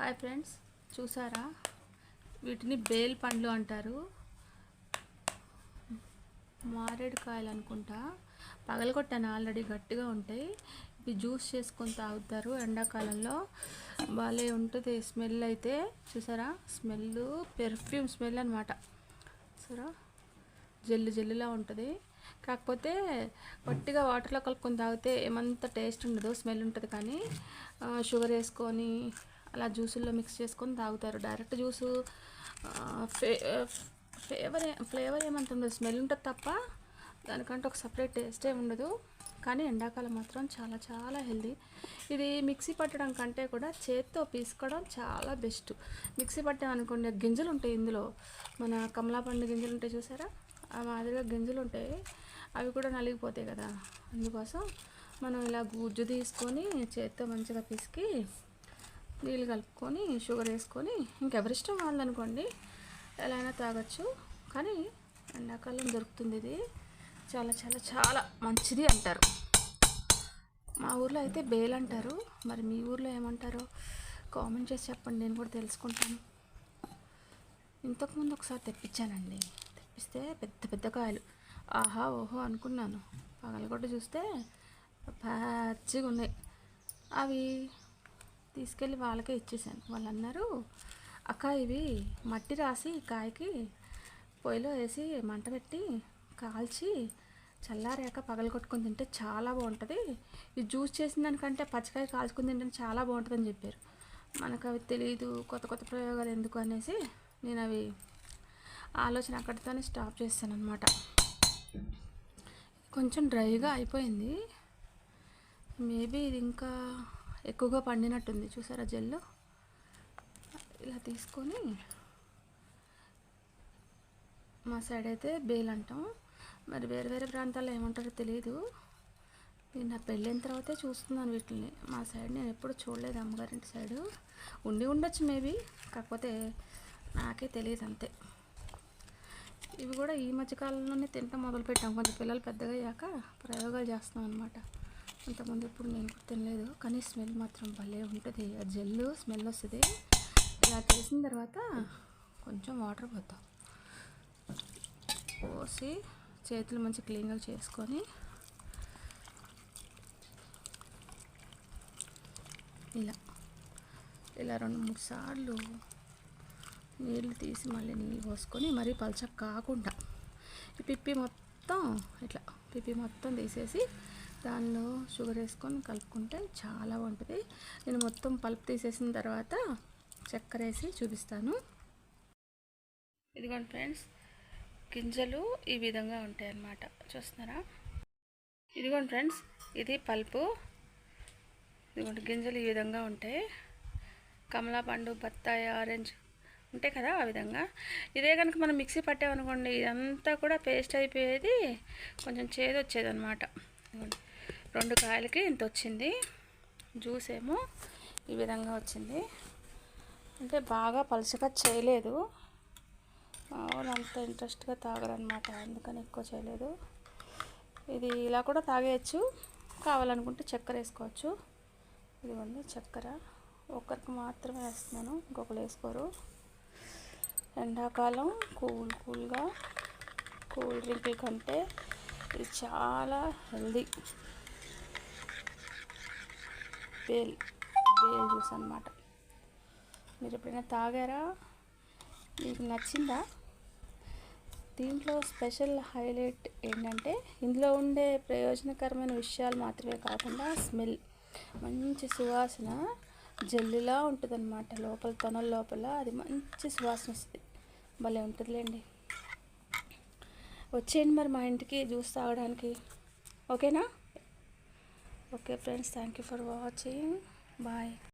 Hi friends చూసారా? వీటిని bale పండ్లు అంటారు. మారేడుకాయలు అనుకుంటా. పగలగొట్టాను ఆల్రెడీ గట్టిగా ఉంటాయి. ఇవి జ్యూస్ చేసుకొని తాగుతారు ఎండాకాలంలో. భలే ఉంటుంది స్మెల్ అయితే. చూసారా? స్మెల్ పెర్ఫ్యూమ్ స్మెల్ అనమాట చూసారా? జల్లు జల్లులా ఉంటుంది. కాకపోతే వట్టిగా వాటర్లో కలుపుకొని తాగితే ఏమంత టేస్ట్ ఉండదు స్మెల్ ఉంటుంది కానీ షుగర్ వేసుకొని అలా జ్యూసుల్లో మిక్స్ చేసుకొని తాగుతారు. డైరెక్ట్ జ్యూసు ఫే ఫ్లేవర్ ఫ్లేవర్ ఏమంత ఉండదు స్మెల్ ఉంటుంది తప్ప దానికంటే ఒక సపరేట్ టేస్టే ఉండదు. కానీ ఎండాకాలం మాత్రం చాలా చాలా హెల్దీ. ఇది మిక్సీ పట్టడం కంటే కూడా చేత్తో పీసుకోవడం చాలా బెస్ట్. మిక్సీ పట్టామనుకోండి గింజలు ఉంటాయి ఇందులో. మన కమలా పండు గింజలు ఉంటాయి చూసారా? ఆ మాదిరిగా గింజలు ఉంటాయి. అవి కూడా నలిగిపోతాయి కదా. అందుకోసం మనం ఇలా గుజ్జు తీసుకొని చేత్తో మంచిగా పిసికి నీళ్ళు కలుపుకొని షుగర్ వేసుకొని ఇంకెవరిష్టం వాళ్ళనుకోండి ఎలా అయినా తాగొచ్చు. కానీ ఎండాకాలం దొరుకుతుంది ఇది. చాలా చాలా చాలా మంచిది అంటారు. మా ఊర్లో అయితే బేల్ అంటారు. మరి మీ ఊర్లో ఏమంటారో కామెంట్ చేసి చెప్పండి. నేను కూడా తెలుసుకుంటాను. ఇంతకుముందు ఒకసారి తెప్పించానండి. తెప్పిస్తే పెద్ద పెద్ద కాయలు. ఆహా ఓహో అనుకున్నాను. పగలగొట్ట చూస్తే పచ్చిగా ఉన్నాయి. అవి తీసుకెళ్ళి వాళ్ళకే ఇచ్చేసాను. వాళ్ళు అన్నారు అక్క ఇవి మట్టి రాసి కాయకి పొయ్యిలో వేసి మంట పెట్టి కాల్చి చల్లారాక పగలగొట్టుకొని తింటే చాలా బాగుంటుంది. ఇది జ్యూస్ చేసిన దానికంటే పచ్చికాయ కాల్చుకుని తింటే చాలా బాగుంటుందని చెప్పారు. మనకు అవి తెలియదు కొత్త కొత్త ప్రయోగాలు ఎందుకు అనేసి నేను అవి ఆలోచన అక్కడితోనే స్టాప్ చేస్తాను అనమాట కొంచెం డ్రైగా అయిపోయింది. మేబీ ఇది ఇంకా ఎక్కువగా పండినట్టుంది. చూసారా జెల్లు? ఇలా తీసుకొని మా సైడ్ అయితే బేల్ అంటాం. మరి వేరే వేరే ప్రాంతాల్లో ఏమంటారో తెలియదు నేను నా పెళ్ళైన తర్వాతే చూస్తున్నాను వీటిని. మా సైడ్ నేను ఎప్పుడు చూడలేదు అమ్మగారింటి సైడు. ఉండి ఉండొచ్చు మేబీ కాకపోతే నాకే తెలియదు అంతే. ఇవి కూడా ఈ మధ్యకాలంలోనే తింటాం మొదలుపెట్టాం. కొంచెం పిల్లలు పెద్దగా అయ్యాక ప్రయోగాలు చేస్తాం అనమాట అంతకుముందు ఎప్పుడు నేను కూడా తినలేదు కానీ స్మెల్ మాత్రం భలే ఉంటుంది. ఆ జెల్లు స్మెల్ వస్తుంది. ఇలా చేసిన తర్వాత కొంచెం వాటర్ పోతాం పోసి చేతులు మంచి క్లీన్గా చేసుకొని ఇలా ఇలా రెండు మూడు సార్లు నీళ్ళు తీసి మళ్ళీ నీళ్ళు పోసుకొని మరీ పలచ కాకుండా ఈ పిప్పి మొత్తం ఇట్లా పిప్పి మొత్తం తీసేసి దానిలో షుగర్ వేసుకొని కలుపుకుంటే చాలా బాగుంటుంది. నేను మొత్తం పల్ప్ తీసేసిన తర్వాత చక్కెర వేసి చూపిస్తాను. ఇదిగోండి ఫ్రెండ్స్ గింజలు ఈ విధంగా ఉంటాయి అన్నమాట. చూస్తున్నారా? ఇదిగోండి ఫ్రెండ్స్ ఇది పల్పు. ఇదిగోండి గింజలు ఈ విధంగా ఉంటాయి. కమలా పండు బత్తాయి ఆరెంజ్ ఉంటాయి కదా ఆ విధంగా. ఇదే కనుక మనం మిక్సీ పట్టామనుకోండి ఇదంతా కూడా పేస్ట్ అయిపోయేది కొంచెం చేదు వచ్చేది అనమాట రెండు కాయలకి ఇంత వచ్చింది. జ్యూస్ ఏమో ఈ విధంగా వచ్చింది. అంటే బాగా పలుచగా చేయలేదు. మా వాళ్ళు అంత ఇంట్రెస్ట్గా తాగరనమాట అందుకని ఎక్కువ చేయలేదు. ఇది ఇలా కూడా తాగేయచ్చు కావాలనుకుంటే చక్కెర వేసుకోవచ్చు. ఇదిగోండి చక్కెర. ఒక్కరికి మాత్రమే వేస్తున్నాను ఇంకొకరు వేసుకోరు. ఎండాకాలం కూల్ కూల్గా కూల్ డ్రింక్ కంటే ఇది చాలా హెల్దీ. బేల్ బేల్ జ్యూస్ అనమాట మీరు ఎప్పుడైనా తాగారా? మీకు నచ్చిందా? దీంట్లో స్పెషల్ హైలైట్ ఏంటంటే ఇందులో ఉండే ప్రయోజనకరమైన విషయాలు మాత్రమే కాకుండా స్మెల్. మంచి సువాసన జల్లులా ఉంటుందన్నమాట. లోపల తొనల లోపల అది మంచి సువాసన వస్తుంది. భలే ఉంటుందిలేండి. వచ్చేయండి మరి మా ఇంటికి జ్యూస్ తాగడానికి. ఓకేనా? okay friends thank you for watching. Bye.